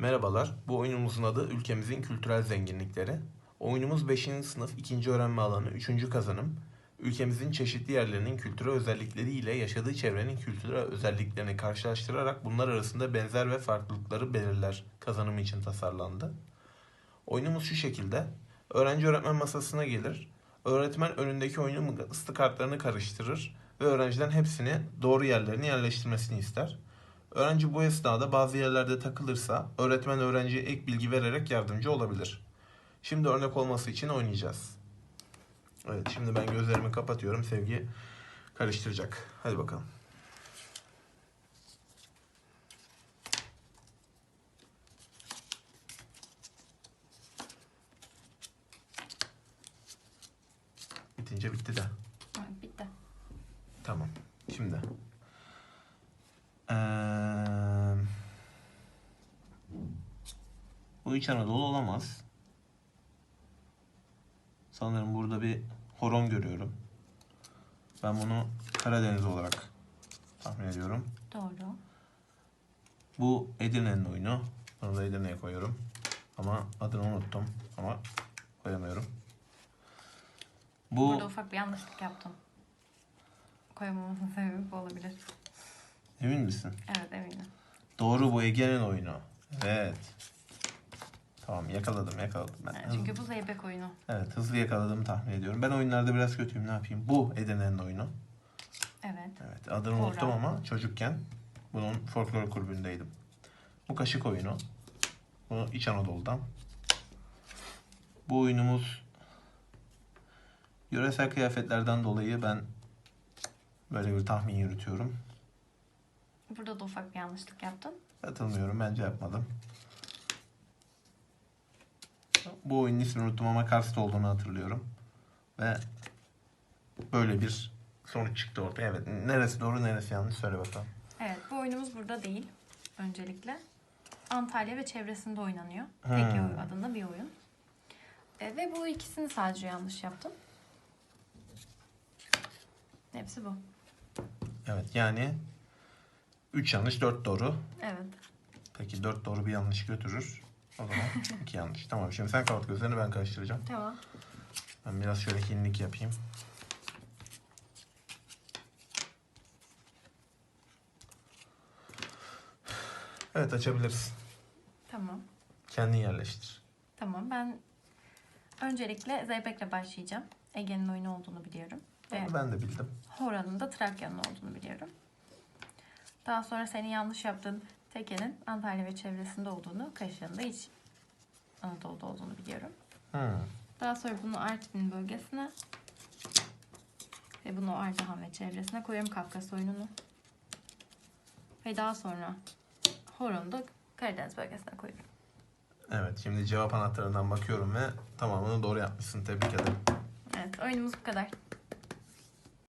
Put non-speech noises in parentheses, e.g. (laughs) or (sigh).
Merhabalar, bu oyunumuzun adı Ülkemizin Kültürel Zenginlikleri. Oyunumuz 5. sınıf 2. öğrenme alanı 3. kazanım. Ülkemizin çeşitli yerlerinin kültürel özellikleri ile yaşadığı çevrenin kültürel özelliklerini karşılaştırarak bunlar arasında benzer ve farklılıkları belirler kazanımı için tasarlandı. Oyunumuz şu şekilde. Öğrenci öğretmen masasına gelir. Öğretmen önündeki oyunun mıknatıslı kartlarını karıştırır ve öğrenciden hepsini doğru yerlerine yerleştirmesini ister. Öğrenci bu esnada bazı yerlerde takılırsa öğretmen öğrenciye ek bilgi vererek yardımcı olabilir. Şimdi örnek olması için oynayacağız. Evet şimdi ben gözlerimi kapatıyorum. Sevgi karıştıracak. Hadi bakalım. Bitince bitti de. Bitti. Tamam. Şimdi. Eee, bu İç Anadolu olamaz. Sanırım burada bir horon görüyorum. Ben bunu Karadeniz olarak tahmin ediyorum. Doğru. Bu Edirne'nin oyunu. Bunu da Edirne'ye koyuyorum. Ama adını unuttum. Ama koyamıyorum. Bu Burada ufak bir yanlışlık yaptım. Koyamamamın (laughs) sebebi bu olabilir. emin misin? Evet eminim. Doğru bu Ege'nin oyunu. Evet. Tamam yakaladım yakaladım ben. Evet, çünkü bu zeybek oyunu. Evet hızlı yakaladığımı tahmin ediyorum. Ben oyunlarda biraz kötüyüm ne yapayım. Bu Edirne'nin oyunu. Evet. Evet adını Doğru. unuttum ama çocukken bunun folklor kulübündeydim. Bu kaşık oyunu. Bu İç Anadolu'dan. Bu oyunumuz yöresel kıyafetlerden dolayı ben böyle bir tahmin yürütüyorum. Burada da ufak bir yanlışlık yaptın. Katılmıyorum. Bence yapmadım. Bu oyunun ismini unuttum ama Kars'ta olduğunu hatırlıyorum. Ve böyle bir sonuç çıktı ortaya. Evet. Neresi doğru neresi yanlış söyle bakalım. Evet bu oyunumuz burada değil. Öncelikle. Antalya ve çevresinde oynanıyor. Hmm. Peki oyun adında bir oyun. E, ve bu ikisini sadece yanlış yaptım. Hepsi bu. Evet yani 3 yanlış 4 doğru. Evet. Peki 4 doğru bir yanlış götürür. O zaman (laughs) 2 yanlış. Tamam şimdi sen kapat gözlerini ben karıştıracağım. Tamam. Ben biraz şöyle hinlik yapayım. Evet açabiliriz. Tamam. Kendin yerleştir. Tamam ben öncelikle Zeybek'le başlayacağım. Ege'nin oyunu olduğunu biliyorum. Ve Onu ben de bildim. Hora'nın da Trakya'nın olduğunu biliyorum. Daha sonra senin yanlış yaptığın Teke'nin Antalya ve çevresinde olduğunu, Kaşık'ın da iç Anadolu'da olduğunu biliyorum. Hmm. Daha sonra bunu Artvin bölgesine ve bunu Ardahan ve çevresine koyuyorum Kafkas oyununu. Ve daha sonra Horon'u da Karadeniz bölgesine koyuyorum. Evet şimdi cevap anahtarından bakıyorum ve tamamını doğru yapmışsın. Tebrik ederim. Evet oyunumuz bu kadar.